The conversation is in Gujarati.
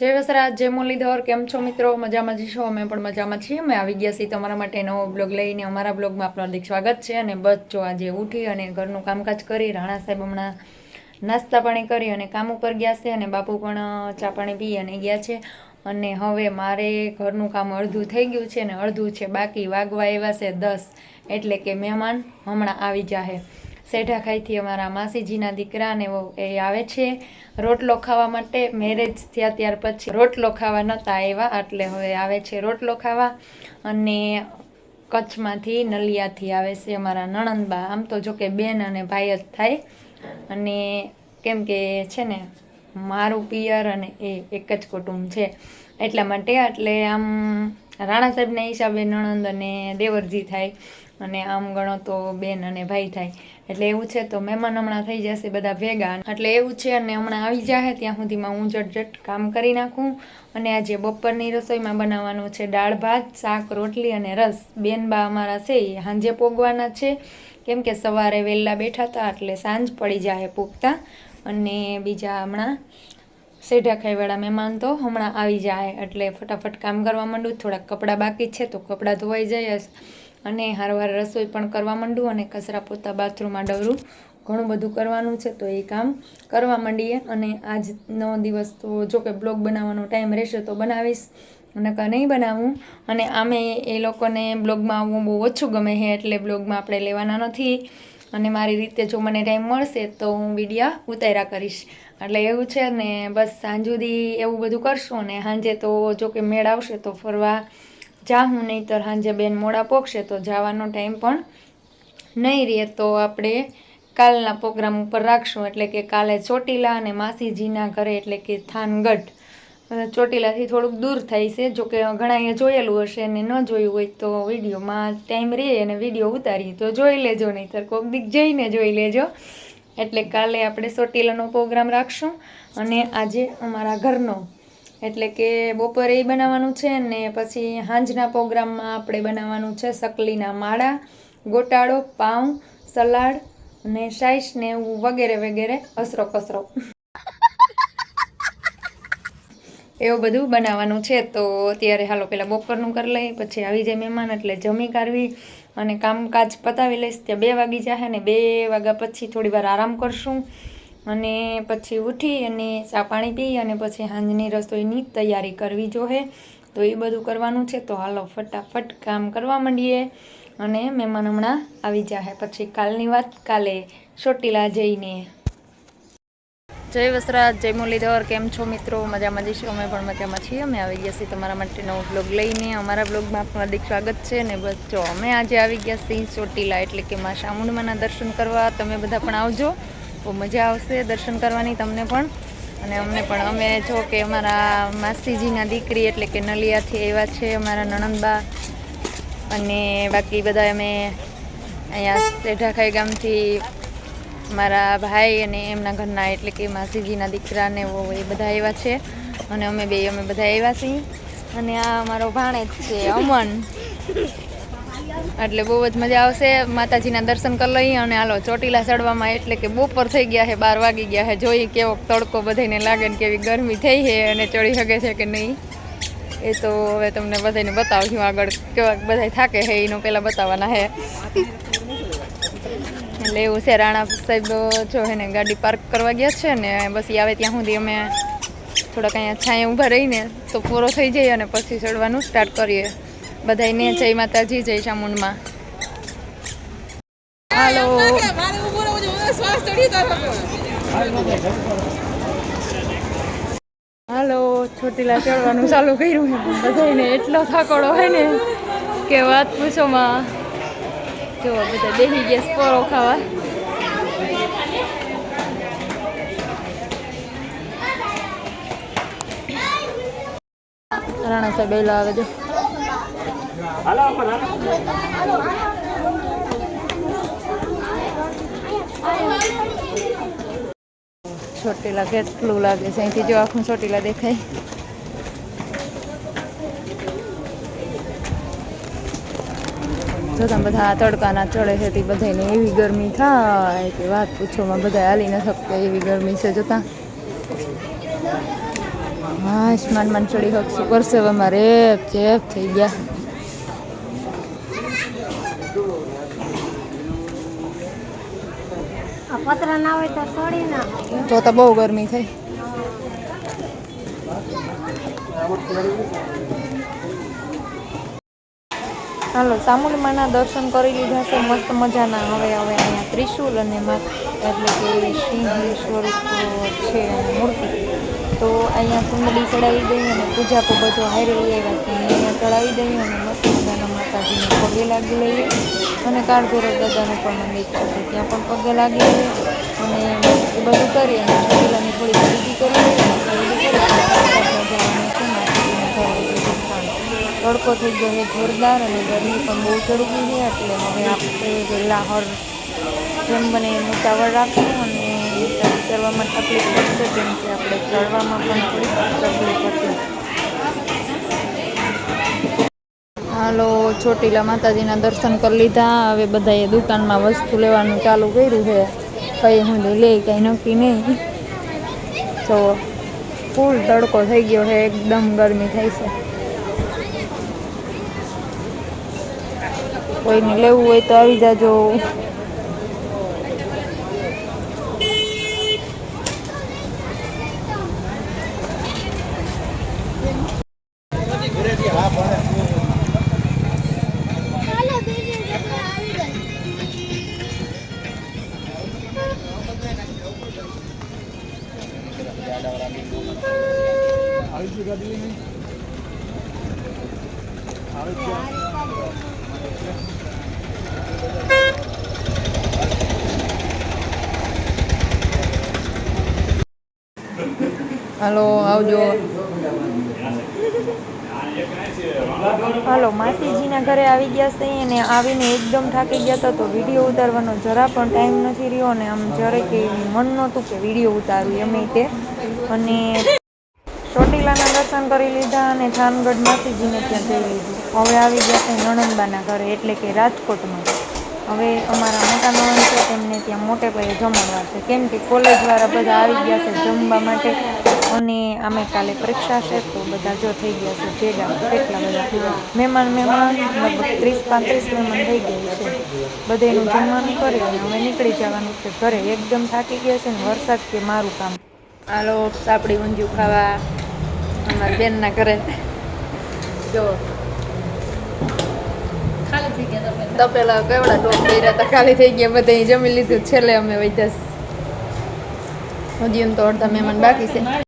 જય વસરાજ, જય મુરલીધર, કેમ છો મિત્રો? મજામાં છો? અમે પણ મજામાં છીએ. અમે આવી ગયા છીએ તમારા માટે નવો બ્લોગ લઈને. અમારા બ્લોગમાં આપનું હાર્દિક સ્વાગત છે અને બસ જો આજે ઉઠી અને ઘરનું કામકાજ કરી, રાણા સાહેબ હમણાં નાસ્તા પાણી કરી અને કામ ઉપર ગયા છે અને બાપુ પણ ચા પાણી પી અને ગયા છે. અને હવે મારે ઘરનું કામ અડધું થઈ ગયું છે ને અડધું છે બાકી વાગવા એવા છે દસ. એટલે કે મહેમાન હમણાં આવી જાહે. સેઢા ખાઈથી અમારા માસીજીના દીકરા ને વહુ એ આવે છે. રોટલો ખાવા માટે મેરેજ થયા ત્યાર પછી રોટલો ખાવા નહોતા આવ્યા, એટલે હવે આવે છે રોટલો ખાવા. અને કચ્છમાંથી નલિયાથી આવે છે અમારા નણંદબા. આમ તો જો કે બેન અને ભાઈ જ થાય. અને કેમ કે છે ને, મારું પિયર અને એ એક જ કુટુંબ છે. એટલા માટે એટલે આમ રાણા સાહેબના હિસાબે નણંદ અને દેવરજી થાય. અને આમ ગણો તો બેન અને ભાઈ થાય. એટલે એવું છે તો મહેમાન હમણાં થઈ જશે બધા ભેગા. એટલે એવું છે અને હમણાં આવી જાય ત્યાં સુધીમાં હું જટ કામ કરી નાખું. અને આજે બપોરની રસોઈમાં બનાવવાનું છે દાળ ભાત, શાક, રોટલી અને રસ. બેનબા અમારા છે, એ સાંજે પોગવાના છે. કેમ કે સવારે વહેલા બેઠા હતા એટલે સાંજ પડી જાય પૂગતા. અને બીજા હમણાં સેઢા ખાઈવાળા મહેમાન તો હમણાં આવી જાય એટલે ફટાફટ કામ કરવા માંડું. થોડાક કપડાં બાકી છે તો કપડાં ધોવાઈ જાય. અને હારવાર રસોઈ પણ કરવા માંડું અને કચરા પોતા બાથરૂમમાં ડવરું. ઘણું બધું કરવાનું છે તો એ કામ કરવા માંડીએ. અને આજનો દિવસ તો જો કે બ્લોગ બનાવવાનો ટાઈમ રહેશે તો બનાવીશ. નકર નહીં બનાવું. અને આમે એ લોકોને બ્લોગમાં આવવું બહુ ઓછું ગમે છે એટલે બ્લોગમાં આપણે લેવાના નથી. અને મારી રીતે જો મને ટાઈમ મળશે તો હું વિડીયા ઉતાર્યા કરીશ. એટલે એવું છે ને બસ સાંજ સુધી એવું બધું કરશું ને સાંજે તો જો કે મેળ આવશે તો ફરવા જાઉં નહીંતર સાંજે બેન મોડા પોકશે તો જવાનો ટાઈમ પણ નહીં રહે તો આપણે કાલના પ્રોગ્રામ ઉપર રાખશું. એટલે કે કાલે ચોટીલા અને માસીજીના ઘરે, એટલે કે થાનગઢ. ચોટીલાથી થોડુંક દૂર થાય છે. જોકે ઘણાએ જોયેલું હશે અને ન જોયું હોય તો વિડીયોમાં ટાઈમ રહે અને વીડિયો ઉતારીએ. તો જોઈ લેજો, નહીંતર કોક દીક જઈને જોઈ લેજો. એટલે કાલે આપણે ચોટીલાનો પ્રોગ્રામ રાખશું અને આજે અમારા ઘરનો એટલે કે બપોરે એ બનાવવાનું છે ને પછી સાંજના પ્રોગ્રામમાં આપણે બનાવવાનું છે સકલીના માળા, ગોટાળો, પાઉં, સલાડ અને સાઈસ ને એવું વગેરે વગેરે અસરો કસરો. એવું બધું બનાવવાનું છે તો અત્યારે હાલો પહેલાં બપોરનું કરી લઈએ, પછી આવી જાય મહેમાન એટલે જમી કાઢવી અને કામકાજ પતાવી લઈશ. ત્યાં બે વાગી જશે ને બે વાગ્યા પછી થોડી વાર આરામ કરશું. અને પછી ઉઠી અને ચા પાણી પી અને પછી સાંજની રસોઈની તૈયારી કરવી જોઈએ તો એ બધું કરવાનું છે. તો હાલો ફટાફટ કામ કરવા માંડીએ અને મહેમાન હમણાં આવી જાય પછી કાલની વાત કાલે ચોટીલા જઈને. જય વસરાજ, જય મુરલીધર. કેમ છો મિત્રો? મજામાં જઈશું. અમે પણ મજામાં છીએ. અમે આવી ગયા છીએ તમારા માટે નવો બ્લોગ લઈને. અમારા બ્લોગમાં આપનું હાર્દિક સ્વાગત છે ને બસ જો, અમે આજે આવી ગયા છીએ ચોટીલા એટલે કે માં શામુંડમાના દર્શન કરવા. તમે બધા પણ આવજો. બહુ મજા આવશે દર્શન કરવાની તમને પણ. અને અમને પણ, અમે જો કે અમારા માસીજીના દીકરી એટલે કે નલિયાથી એવા છે અમારા નણંદબા. અને બાકી બધા અમે અહીંયા સેઢાખાઈ ગામથી મારા ભાઈ અને એમના ઘરના એટલે કે માસીજીના દીકરાને એવો એ બધા એવા છે. અને અમે બે, અમે બધા આવ્યા છીએ. અને આ અમારો ભાણેજ છે, અમન. એટલે બહુ જ મજા આવશે. માતાજીના દર્શન કરી લઈએ અને હાલો ચોટીલા ચડવામાં એટલે કે બપોર થઈ ગયા છે, બાર વાગી ગયા છે. જોઈએ કેવો તડકો બધાને લાગે ને કેવી ગરમી થઈ છે અને ચડી શકે છે કે નહીં. એ તો હવે તમને બધાને બતાવશું આગળ કેવા બધા થાકે છે, એનું પહેલાં બતાવવાના છે. એટલે એવું છે, રાણા સાહેબ જો એને ગાડી પાર્ક કરવા ગયા છે ને બસ આવે ત્યાં સુધી અમે થોડાક અહીંયા છાંય ઊભા રહીને તો પૂરો થઈ જઈએ અને પછી ચડવાનું સ્ટાર્ટ કરીએ. બધાને જય માતાજી, જય ચામુંડમાં. હાલો. હાલો છોટીલા ચડવાનું ચાલુ કર્યું છે. બધાને એટલો થાકડો હોય ને કે વાત પૂછોમાં જો, બધા બેસી ગયા સ્પોરો ખાવા. રાણા સાહેબ એલા આવે જો ચોટીલા કેટલું લાગે છે? અહીંથી જો આખું ચોટીલા દેખાય. જોતા બધા તડકાના ચડે છે તે બધાને એવી ગરમી થાય કે વાત પૂછોમાં બધા હાલી ન શકતા એવી ગરમી છે, જોતા. હા માન માન ચડી શકશું કરશે અમારે ચેપ થઈ ગયા. પતરા ના હોય તો સડી ના તો તો બહુ ગરમી થઈ. હાલો સામુલમાના દર્શન કરી લીધા છે મસ્ત મજાના. હવે હવે અહીંયા ત્રિશુલ અને મા એટલે કે સિંહ સ્વરૂપ છે મૂર્તિ. તો અહીંયા કુંડલી ચડાવી દઈએ અને પૂજા બધું હારી લઈ આવ્યા છે. અહીંયા ચડાવી દઈએ અને મસ્ત મજાના માતાજીને પગે લાગી લઈએ. અને કાળભૈરવ દાદાનું પણ મંદિર છે ત્યાં પણ પગે લાગી લઈએ. અને એ બધું કરી અને ચોટીલાની થોડી ખરીદી કરી તડકો થઈ ગયો છે જોરદાર અને ગરમી પણ બહુ ચડવી છે, એટલે હવે આપણે વહેલા હર જેમ બને એમ ઉતાવળ રાખવું અને કરવામાં તકલીફ પડશે કેમ કે આપણે ચડવામાં પણ થોડીક તકલીફ પડશે હાલો ચોટીલા માતાજીના દર્શન કરી લીધા. હવે બધાએ દુકાનમાં વસ્તુ લેવાનું ચાલુ કર્યું છે. કઈ હું લે કંઈ નક્કી નહીં. તો ફૂલ તડકો થઈ ગયો છે, એકદમ ગરમી થઈ છે. કોઈને લેવું હોય તો આવી જાજો. હાલો આવજો. હાલો માસીજીના ઘરે આવી ગયા છે અને આવીને એકદમ થાકી ગયા હતા તો વીડિયો ઉતારવાનો જરા પણ ટાઈમ નથી રહ્યો અને આમ જ્યારે કે મન નહોતું કે વીડિયો ઉતારું એમ તે અને ચોટીલાના દર્શન કરી લીધા અને થાનગઢ માસીજીને ત્યાં જઈ લીધું. હવે આવી ગયા છે નણંદબાના ઘરે, એટલે કે રાજકોટમાં. હવે અમારા મોટા નણંદ છે, તેમને ત્યાં મોટે પાયે જમણવાર છે. કેમ કે કોલેજવાળા બધા આવી ગયા છે જમવા માટે અને અમે કાલે પરીક્ષા છે, તો બધા જો થઈ ગયા છે ભેગા. કેટલા બધા મહેમાન મહેમાન, લગભગ ત્રીસ, પાંત્રીસ મહેમાન થઈ ગયા છે. બધાનું જમવાનું કરી અને હવે નીકળી જવાનું છે. ઘરે એકદમ થાકી ગયા છે ને વરસાદ કે મારું કામ. હાલો સાપડી ઊંધિયું ખાવા. અમારા બેનના ઘરે જો તપેલા કેવડા ટોપ કર્યા હતા ખાલી થઈ ગયા બધા જમી લીધું છેલ્લે અમે વૈદ્યાસ હજી તો અડધા મહેમાન બાકી છે